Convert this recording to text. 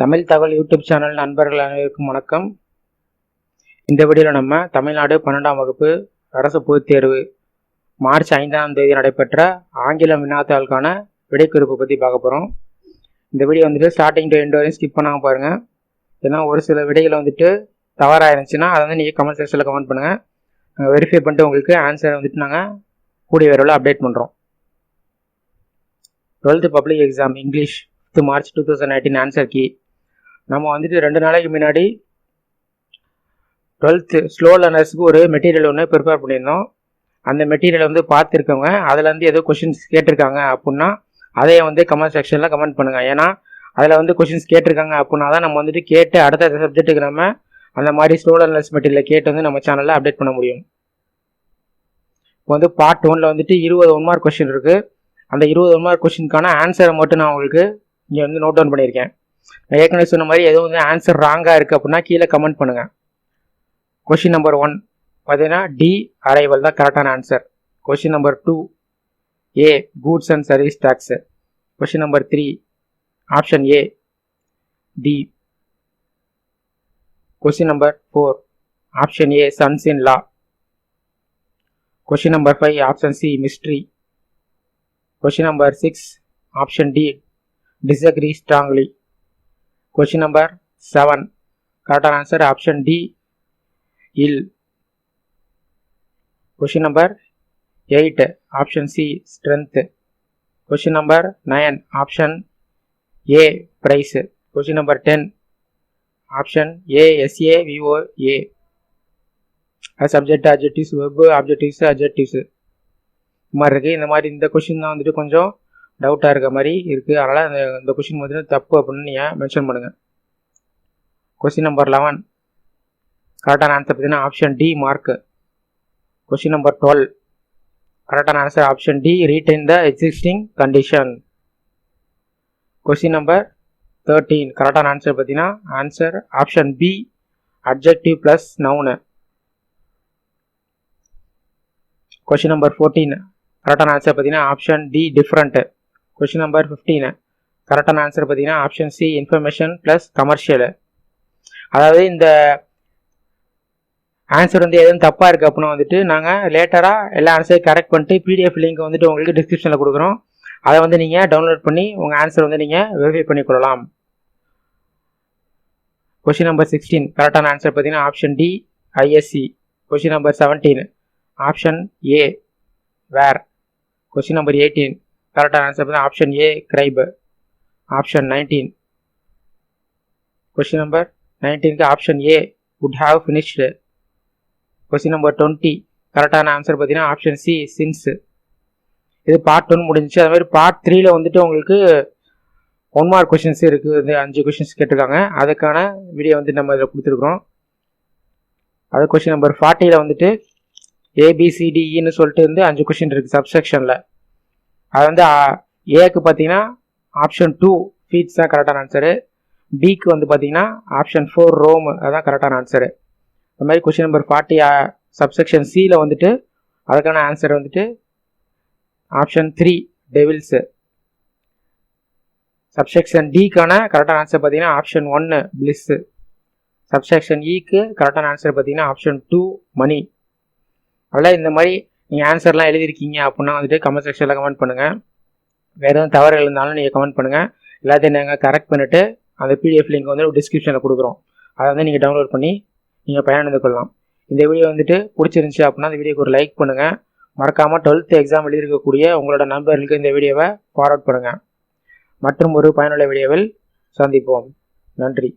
தமிழ் தகவல் YouTube channel நண்பர்கள் அனைவருக்கும் வணக்கம். இந்த வீடியோவில் நம்ம தமிழ்நாடு பன்னெண்டாம் வகுப்பு அரசு பொதுத் தேர்வு மார்ச் ஐந்தாம் தேதி நடைபெற்ற ஆங்கிலம் வினாத்தாளுக்கான விடைக்குறிப்பு பற்றி பார்க்க போகிறோம் இந்த வீடியோ வந்துட்டு ஸ்டார்டிங் டு எண்ட் வரையும் ஸ்கிப் பண்ணாமல் பாருங்கள் ஏன்னா ஒரு சில விடைகளை வந்துட்டு தவறாக இருந்துச்சுன்னா அதை வந்து நீங்கள் கமெண்ட் செக்ஷனில் கமெண்ட் பண்ணுங்கள் நாங்கள் வெரிஃபை பண்ணிட்டு உங்களுக்கு ஆன்சரை வந்துட்டு நாங்கள் கூடிய விரைவில் அப்டேட் பண்ணுறோம் twelfth public exam English fifth March two thousand nineteen answer key நம்ம வந்துட்டு ரெண்டு நாளைக்கு முன்னாடி டுவெல்த்து ஸ்லோ லேர்னர்ஸுக்கு ஒரு மெட்டீரியல் ஒன்று ப்ரிப்பேர் பண்ணியிருந்தோம். அந்த மெட்டீரியலை வந்து பார்த்துருக்கவங்க அதுலேருந்து ஏதோ கொஷின்ஸ் கேட்டிருக்காங்க அப்படின்னா அதையே வந்து கமெண்ட் செக்ஷனில் கமெண்ட் பண்ணுங்கள் ஏன்னா அதில் வந்து கொஷின்ஸ் கேட்டிருக்காங்க அப்படின்னா தான் நம்ம வந்துட்டு கேட்டு அடுத்த சப்ஜெக்ட்டுக்கு நம்ம அந்த மாதிரி ஸ்லோ லேர்னர்ஸ் மெட்டீரியலை கேட்டு வந்து நம்ம சேனலில் அப்டேட் பண்ண முடியும். இப்போ வந்து பார்ட் ஒனில் வந்துட்டு இருபது ஒன் மார்க் கொஷின் இருக்குது அந்த இருபது ஒன் மார்க் கொஷினுக்கான ஆன்சரை மட்டும் நான் உங்களுக்கு இங்கே வந்து நோட் டவுன் பண்ணியிருக்கேன். நான் ஏற்கனவே சொன்ன மாதிரி எதுவும் வந்து ஆன்சர் ராங்காக இருக்குது அப்படின்னா கீழே கமெண்ட் பண்ணுங்கள் கொஷின் நம்பர் ஒன் பார்த்தீங்கன்னா டி அரைவல் தான் கரெக்டான answer question number two A goods and service tax question number three option A D question number four option A sons in law question number five option C mystery question number six option D disagree strongly Question number 7. Correct answer option D. Ill. Question number 8. Option C. Strength. Question number 9. Option A. Price. Question number 10. Option A. S A V O A. A subject adjectives, verb adjectives, adjectives. இந்த மாதிரி இருக்குது இந்த மாதிரி இந்த question தான் வந்துட்டு கொஞ்சம் டவுட்டாக இருக்க மாதிரி இருக்குது அதனால் அந்த இந்த கொஷின் பார்த்தீங்கன்னா தப்பு அப்படின்னு நீங்கள் மென்ஷன் பண்ணுங்கள் கொஷின் நம்பர் லெவன் கரெக்டான ஆன்சர் பார்த்தீங்கன்னா option D mark question number twelve கரெக்டான answer option D retain the existing condition question number thirteen கரெக்டான ஆன்சர் பார்த்தீங்கன்னா answer option B objective plus noun question number fourteen கரெக்டான answer பார்த்தீங்கன்னா option D different question number fifteen கரெக்டான answer பார்த்தீங்கன்னா option C information plus commercial அதாவது இந்த answer வந்து எதுவும் தப்பாக இருக்குது அப்படின்னா வந்துட்டு நாங்கள் லேட்டராக எல்லா ஆன்சரையும் கரெக்ட் பண்ணிட்டு பிடிஎஃப் லிங்க் வந்துட்டு உங்களுக்கு டிஸ்கிரிப்ஷனில் கொடுக்குறோம். அதை வந்து நீங்கள் டவுன்லோட் பண்ணி உங்கள் ஆன்சர் வந்து நீங்கள் வெரிஃபை பண்ணிக்கொள்ளலாம் கொஷின் நம்பர் சிக்ஸ்டீன் கரெக்டான ஆன்சர் பார்த்தீங்கன்னா option D ISC question number seventeen option A where question number eighteen கரெக்டான ஆன்சர் பார்த்தா option A gripe option nineteen question number நைன்டீனுக்கு option A would have finished question number twenty கரெக்டான answer பார்த்தீங்கன்னா option C since இது part one முடிஞ்சிச்சு. அது மாதிரி part த்ரீல வந்துட்டு உங்களுக்கு ஒன் மார்க் கொஷின்ஸ் இருக்குது வந்து அஞ்சு கொஷின்ஸ் கேட்டிருக்காங்க. அதுக்கான வீடியோ வந்து நம்ம இதில் கொடுத்துருக்குறோம். அது கொஷின் நம்பர் ஃபார்ட்டியில் வந்துட்டு ஏபிசிடிஇன்னு e சொல்லிட்டு வந்து அஞ்சு கொஷின் இருக்குது சப்செக்ஷனில் அது வந்து ஏக்கு பார்த்தீங்கன்னா ஆப்ஷன் டூ ஃபீட்ஸ் தான் கரெக்டான ஆன்சரு பிக்கு வந்து பார்த்தீங்கன்னா ஆப்ஷன் ஃபோர் ரோம் அதுதான் கரெக்டான ஆன்சரு இந்த மாதிரி கொஷின் நம்பர் ஃபார்ட்டி சப்செக்ஷன் சியில் வந்துட்டு அதுக்கான ஆன்சர் வந்துட்டு ஆப்ஷன் த்ரீ டெவில்ஸு சப்செக்ஷன் டிக்கான கரெக்டான ஆன்சர் பார்த்தீங்கன்னா ஆப்ஷன் ஒன்று பிளிஸ்ஸு சப்செக்ஷன் இக்கு கரெக்டான ஆன்சர் பார்த்தீங்கன்னா ஆப்ஷன் டூ மணி அதில் இந்த மாதிரி நீங்கள் ஆன்சர்லாம் எழுதியிருக்கீங்க அப்படின்னா வந்துட்டு கமெண்ட் செக்ஷனில் கமெண்ட் பண்ணுங்கள் வேறு எதுவும் தவறு இருந்தாலும் நீங்கள் கமெண்ட் பண்ணுங்கள் எல்லாத்தையும் நாங்கள் கரெக்ட் பண்ணிவிட்டு அந்த பிடிஎஃப் லிங்க் வந்து டிஸ்கிரிப்ஷனில் கொடுக்குறோம். அதை வந்து நீங்கள் டவுன்லோட் பண்ணி நீங்கள் பயனடைந்து கொள்ளலாம். இந்த வீடியோ வந்துட்டு பிடிச்சிருந்துச்சி அப்படின்னா அந்த வீடியோக்கு ஒரு லைக் பண்ணுங்கள் மறக்காமல் டுவெல்த்து எக்ஸாம் எழுதியிருக்கக்கூடிய உங்களோட நண்பர்களுக்கு இந்த வீடியோவை ஃபார்வர்ட் பண்ணுங்கள் மற்றும் ஒரு பயனுள்ள வீடியோவில் சந்திப்போம். நன்றி.